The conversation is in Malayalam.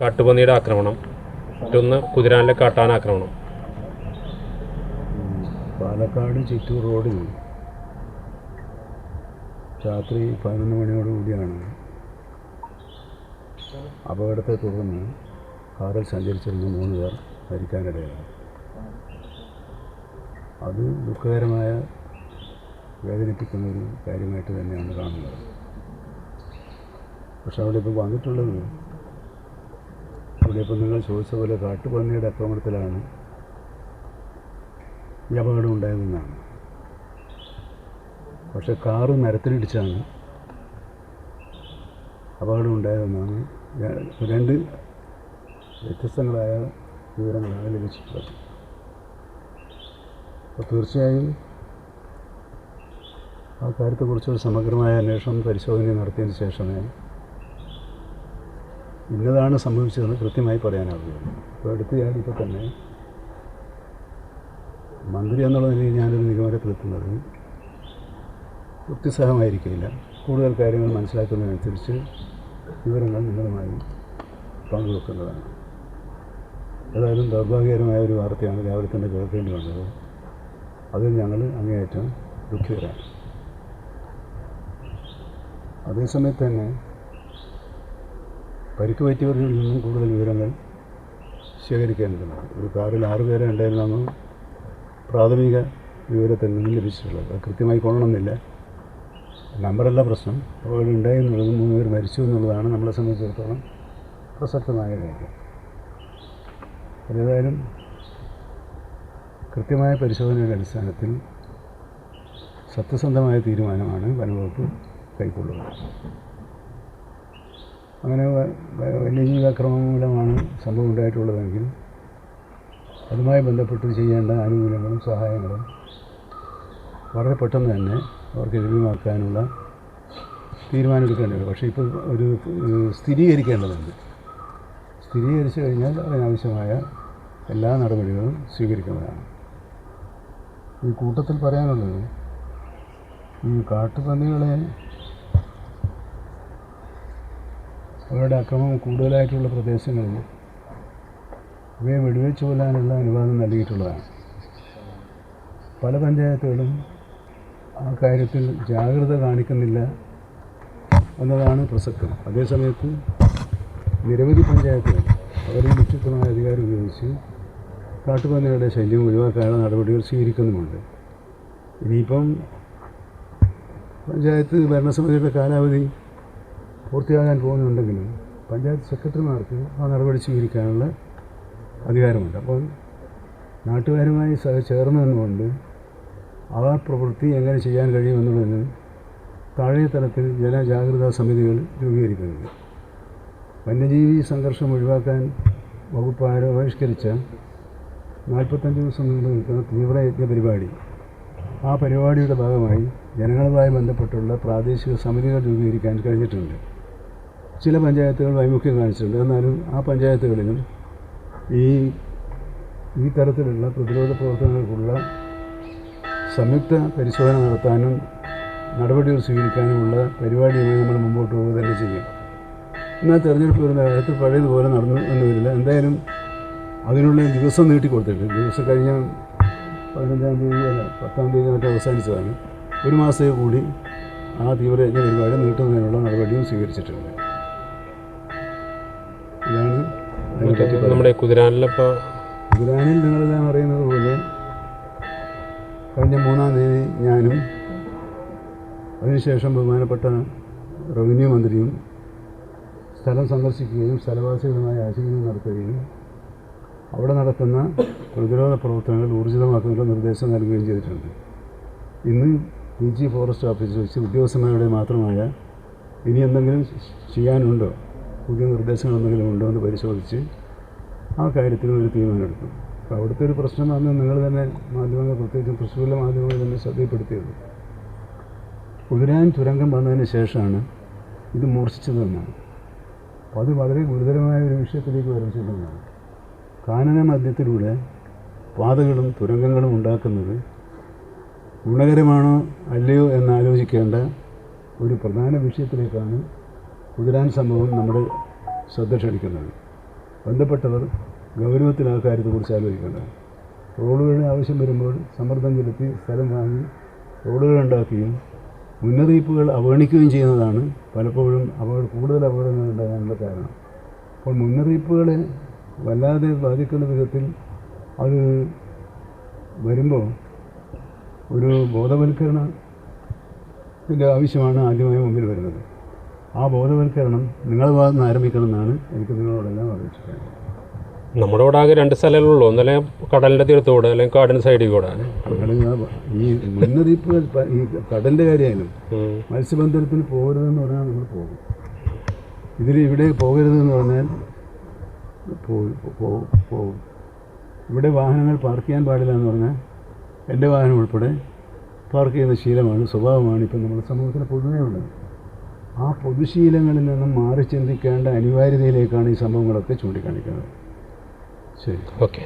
കാട്ടുപന്നിയുടെ ആക്രമണം. മറ്റൊന്ന് കുതിരാനിലെ കാട്ടാൻ ആക്രമണം. പാലക്കാട് ചിറ്റൂർ റോഡിൽ രാത്രി പതിനൊന്ന് മണിയോടുകൂടിയാണ് അപകടത്തെ തുടർന്ന് കാറിൽ സഞ്ചരിച്ചിരുന്ന മൂന്ന് പേർ മരിക്കാനിടയായി. അത് ദുഃഖകരമായ വേദനിപ്പിക്കുന്ന ഒരു കാര്യമായിട്ട് തന്നെയാണ് കാണുന്നത്. പക്ഷെ അവിടെ ഇപ്പോൾ വന്നിട്ടുള്ളത് അവിടെ ഇപ്പോൾ നിങ്ങൾ ചോദിച്ച പോലെ കാട്ടുപന്നിയുടെ ആക്രമണത്തിലാണ് ഈ അപകടം ഉണ്ടായതെന്നാണ്. പക്ഷെ കാറ് മരത്തിലിടിച്ചാണ് അപകടം ഉണ്ടായതെന്നാണ് രണ്ട് വ്യത്യസ്തങ്ങളായ വിവരങ്ങളാണ് ലഭിച്ചിട്ടുള്ളത്. അപ്പോൾ തീർച്ചയായും ആ കാര്യത്തെക്കുറിച്ച് ഒരു സമഗ്രമായ അന്വേഷണം പരിശോധന നടത്തിയതിന് ശേഷമേ ഇന്നതാണ് സംഭവിച്ചതെന്ന് കൃത്യമായി പറയാനാവുകയുള്ളൂ ഇപ്പോൾ അടുത്തയാൾ ഇപ്പോൾ തന്നെ മന്ത്രി എന്നുള്ള നിലയിൽ ഞാനൊരു നിഗമനത്തിലെത്തുന്നത് യുക്തിസഹമായിരിക്കില്ല. കൂടുതൽ കാര്യങ്ങൾ മനസ്സിലാക്കുന്നതിനനുസരിച്ച് വിവരങ്ങൾ നിങ്ങളുമായി പങ്കുവെക്കുന്നതാണ്. ഏതായാലും ദൗർഭാഗ്യകരമായ ഒരു വാർത്തയാണ് രാവിലെ തന്നെ കേൾക്കേണ്ടി വന്നത്. അതിൽ ഞങ്ങൾ അങ്ങേയറ്റം ദുഃഖിതരാണ്. അതേസമയത്ത് തന്നെ പരിക്ക് പറ്റിയവരിൽ നിന്നും കൂടുതൽ വിവരങ്ങൾ ശേഖരിക്കേണ്ടതാണ് ഒരു കാറിൽ ആറ് പേരെ ഉണ്ടായിരുന്നെന്ന് പ്രാഥമിക വിവരത്തിൽ നിന്നും ലഭിച്ചിട്ടുള്ളത്. അത് കൃത്യമായി കൊള്ളണമെന്നില്ല. നമ്പറല്ല പ്രശ്നം. അവരുണ്ടായി എന്നുള്ളതും മൂന്ന് പേർ മരിച്ചു എന്നുള്ളതാണ് നമ്മളെ സംബന്ധിച്ചിടത്തോളം പ്രസക്തമായ കാര്യം. അതേതായാലും കൃത്യമായ പരിശോധനയുടെ അടിസ്ഥാനത്തിൽ സത്യസന്ധമായ തീരുമാനമാണ് വനംവകുപ്പ് കൈക്കൊള്ളുന്നത്. അങ്ങനെ വന്യജീവി വന്യജീവാക്രമം മൂലമാണ് സംഭവം ഉണ്ടായിട്ടുള്ളതെങ്കിൽ അതുമായി ബന്ധപ്പെട്ട് ചെയ്യേണ്ട ആനുകൂല്യങ്ങളും സഹായങ്ങളും വളരെ പെട്ടെന്ന് തന്നെ അവർക്ക് ലഭ്യമാക്കാനുള്ള തീരുമാനമെടുക്കേണ്ടത് പക്ഷേ ഇപ്പോൾ ഒരു സ്ഥിരീകരിക്കേണ്ടതുണ്ട്. സ്ഥിരീകരിച്ചു കഴിഞ്ഞാൽ അതിനാവശ്യമായ എല്ലാ നടപടികളും സ്വീകരിക്കുന്നതാണ്. ഈ കൂട്ടത്തിൽ പറയാനുള്ളത് ഈ കാട്ടുപന്നികളെ അവരുടെ അക്രമം കൂടുതലായിട്ടുള്ള പ്രദേശങ്ങളിൽ ഇവയെ വെടിവെച്ച് കൊല്ലാനുള്ള അനുവാദം നൽകിയിട്ടുള്ളതാണ്. പല പഞ്ചായത്തുകളും ആ കാര്യത്തിൽ ജാഗ്രത കാണിക്കുന്നില്ല എന്നതാണ് പ്രസക്തം. അതേസമയത്ത് നിരവധി പഞ്ചായത്തുകൾ അവരുടെ നിക്ഷിപ്തമായ അധികാരം ഉപയോഗിച്ച് കാട്ടുപന്നികളുടെ ശല്യം ഒഴിവാക്കാനുള്ള നടപടികൾ സ്വീകരിക്കുന്നുമുണ്ട്. ഇനിയിപ്പം പഞ്ചായത്ത് ഭരണസമിതിയുടെ കാലാവധി പൂർത്തിയാകാൻ പോകുന്നുണ്ടെങ്കിലും പഞ്ചായത്ത് സെക്രട്ടറിമാർക്ക് ആ നടപടി സ്വീകരിക്കാനുള്ള അധികാരമുണ്ട്. അപ്പോൾ നാട്ടുകാരുമായി സഹ ചേർന്ന് നിന്നുകൊണ്ട് ആ പ്രവൃത്തി എങ്ങനെ ചെയ്യാൻ കഴിയുമെന്നുള്ളതിന് താഴെ തലത്തിൽ ജനജാഗ്രതാ സമിതികൾ രൂപീകരിക്കുന്നുണ്ട്. വന്യജീവി സംഘർഷം ഒഴിവാക്കാൻ വകുപ്പ് ആരോപിഷ്കരിച്ച നാൽപ്പത്തഞ്ച് ദിവസം നീണ്ടു നിൽക്കുന്ന തീവ്രയജ്ഞ പരിപാടി ആ പരിപാടിയുടെ ഭാഗമായി ജനങ്ങളുമായി ബന്ധപ്പെട്ടുള്ള പ്രാദേശിക സമിതികൾ രൂപീകരിക്കാൻ കഴിഞ്ഞിട്ടുണ്ട്. ചില പഞ്ചായത്തുകൾ വൈമുഖ്യം കാണിച്ചിട്ടുണ്ട്. എന്നാലും ആ പഞ്ചായത്തുകളിലും ഈ ഈ തരത്തിലുള്ള പ്രതിരോധ പ്രവർത്തനങ്ങൾക്കുള്ള സംയുക്ത പരിശോധന നടത്താനും നടപടികൾ സ്വീകരിക്കാനുമുള്ള പരിപാടിയുമായി നമ്മൾ മുമ്പോട്ട് പോവുക തന്നെ ചെയ്യും. എന്നാൽ തെരഞ്ഞെടുപ്പ് വരുന്ന കാലത്ത് പഴയതുപോലെ നടന്നു എന്ന് വരില്ല എന്തായാലും അതിനുള്ള ദിവസം നീട്ടി കൊടുത്തിട്ട് ദിവസം കഴിഞ്ഞ പതിനഞ്ചാം തീയതി അല്ല പത്താം തീയതി മറ്റോ അവസാനിച്ചതാണ്. ഒരു മാസത്തേക്ക് കൂടി ആ തീവ്രയജ്ഞ പരിപാടി നീട്ടുന്നതിനുള്ള നടപടിയും സ്വീകരിച്ചിട്ടുണ്ട്. നമ്മുടെ കുതിരാനിലിപ്പോൾ കുതിരാനിൽ നിങ്ങളെല്ലാം അറിയുന്നത് പോലെ കഴിഞ്ഞ മൂന്നാം തീയതി ഞാനും അതിനുശേഷം ബഹുമാനപ്പെട്ട റവന്യൂ മന്ത്രിയും സ്ഥലം സന്ദർശിക്കുകയും സ്ഥലവാസികളുമായി ആശയവിനിമയം നടത്തുകയും അവിടെ നടത്തുന്ന പ്രതിരോധ പ്രവർത്തനങ്ങൾ ഊർജിതമാക്കുന്നതിനുള്ള നിർദ്ദേശം നൽകുകയും ചെയ്തിട്ടുണ്ട്. ഇന്ന് പി ജി ഫോറസ്റ്റ് ഓഫീസിൽ വെച്ച് ഉദ്യോഗസ്ഥന്മാരുടെ മാത്രമായ ഇനി എന്തെങ്കിലും ചെയ്യാനുണ്ടോ? പുതിയ നിർദ്ദേശങ്ങൾ എന്തെങ്കിലും ഉണ്ടോ എന്ന് പരിശോധിച്ച് ആ കാര്യത്തിൽ ഒരു തീരുമാനമെടുത്തു. അപ്പോൾ അവിടുത്തെ ഒരു പ്രശ്നം അന്ന് നിങ്ങൾ തന്നെ മാധ്യമങ്ങൾ പ്രത്യേകിച്ചും തൃശ്ശൂരിലെ മാധ്യമങ്ങൾ തന്നെ ശ്രദ്ധയിൽപ്പെടുത്തിയത്. കുതിരാൻ തുരങ്കം വന്നതിന് ശേഷമാണ് ഇത് മൂർച്ഛിച്ചതെന്നാണ് അപ്പോൾ അത് വളരെ ഗുരുതരമായ ഒരു വിഷയത്തിലേക്ക് വരച്ചിട്ടുള്ളതാണ് കാനന മധ്യത്തിലൂടെ പാതകളും തുരങ്കങ്ങളും ഉണ്ടാക്കുന്നത് ഗുണകരമാണോ അല്ലയോ എന്ന് ആലോചിക്കേണ്ട ഒരു പ്രധാന വിഷയത്തിലേക്കാണ് കുതിരാൻ സംഭവം നമ്മുടെ ശ്രദ്ധ ക്ഷണിക്കുന്നത്. ബന്ധപ്പെട്ടവർ ഗൗരവത്തിൽ ആ കാര്യത്തെക്കുറിച്ച് ആലോചിക്കേണ്ടത് റോഡുകളുടെ ആവശ്യം വരുമ്പോൾ സമ്മർദ്ദം ചെലുത്തി സ്ഥലം വാങ്ങി റോഡുകൾ ഉണ്ടാക്കുകയും മുന്നറിയിപ്പുകൾ അവഗണിക്കുകയും ചെയ്യുന്നതാണ് പലപ്പോഴും അപകട കൂടുതൽ അപകടങ്ങൾ ഉണ്ടാകാനുള്ള കാരണം. അപ്പോൾ മുന്നറിയിപ്പുകളെ വല്ലാതെ ബാധിക്കുന്ന വിധത്തിൽ അത് വരുമ്പോൾ ഒരു ബോധവൽക്കരണത്തിന്റെ ആവശ്യമാണ് ആദ്യമായി മുമ്പിൽ വരുന്നത്. ആ ബോധവൽക്കരണം നിങ്ങളുടെ ഭാഗത്ത് നിന്ന് ആരംഭിക്കണം എന്നാണ് എനിക്ക് നിങ്ങളോടെല്ലാം അറിയിച്ചിട്ടുള്ളത്. നമ്മുടെ ഇവിടെ ആകെ രണ്ട് സ്ഥലങ്ങളുള്ളൂ ഒന്നല്ലേ കടലിന്റെ തീരത്തൂടെ അല്ലെങ്കിൽ കാടിന്റെ സൈഡിൽ കൂടെ. ഈ മുന്നറിയിപ്പ് ഈ കടലിന്റെ കാര്യമായാലും. മത്സ്യബന്ധനത്തിന് പോകരുതെന്ന് പറഞ്ഞാൽ നമ്മൾ പോകും. ഇതിൽ ഇവിടെ പോകരുതെന്ന് പറഞ്ഞാൽ പോയി പോകും പോകും. ഇവിടെ വാഹനങ്ങൾ പാർക്ക് ചെയ്യാൻ പാടില്ല എന്ന് പറഞ്ഞാൽ എന്റെ വാഹനം ഉൾപ്പെടെ പാർക്ക് ചെയ്യുന്ന ശീലമാണ് സ്വഭാവമാണ് ഇപ്പം നമ്മുടെ സമൂഹത്തിൽ പൊതുവേ ഉള്ളത്. ആ പൊതുശീലങ്ങളിൽ നിന്നും മാറി ചിന്തിക്കേണ്ട അനിവാര്യതയിലേക്കാണ് ഈ സംഭവങ്ങളൊക്കെ ചൂണ്ടിക്കാണിക്കുന്നത്. ശരി. ഓക്കെ.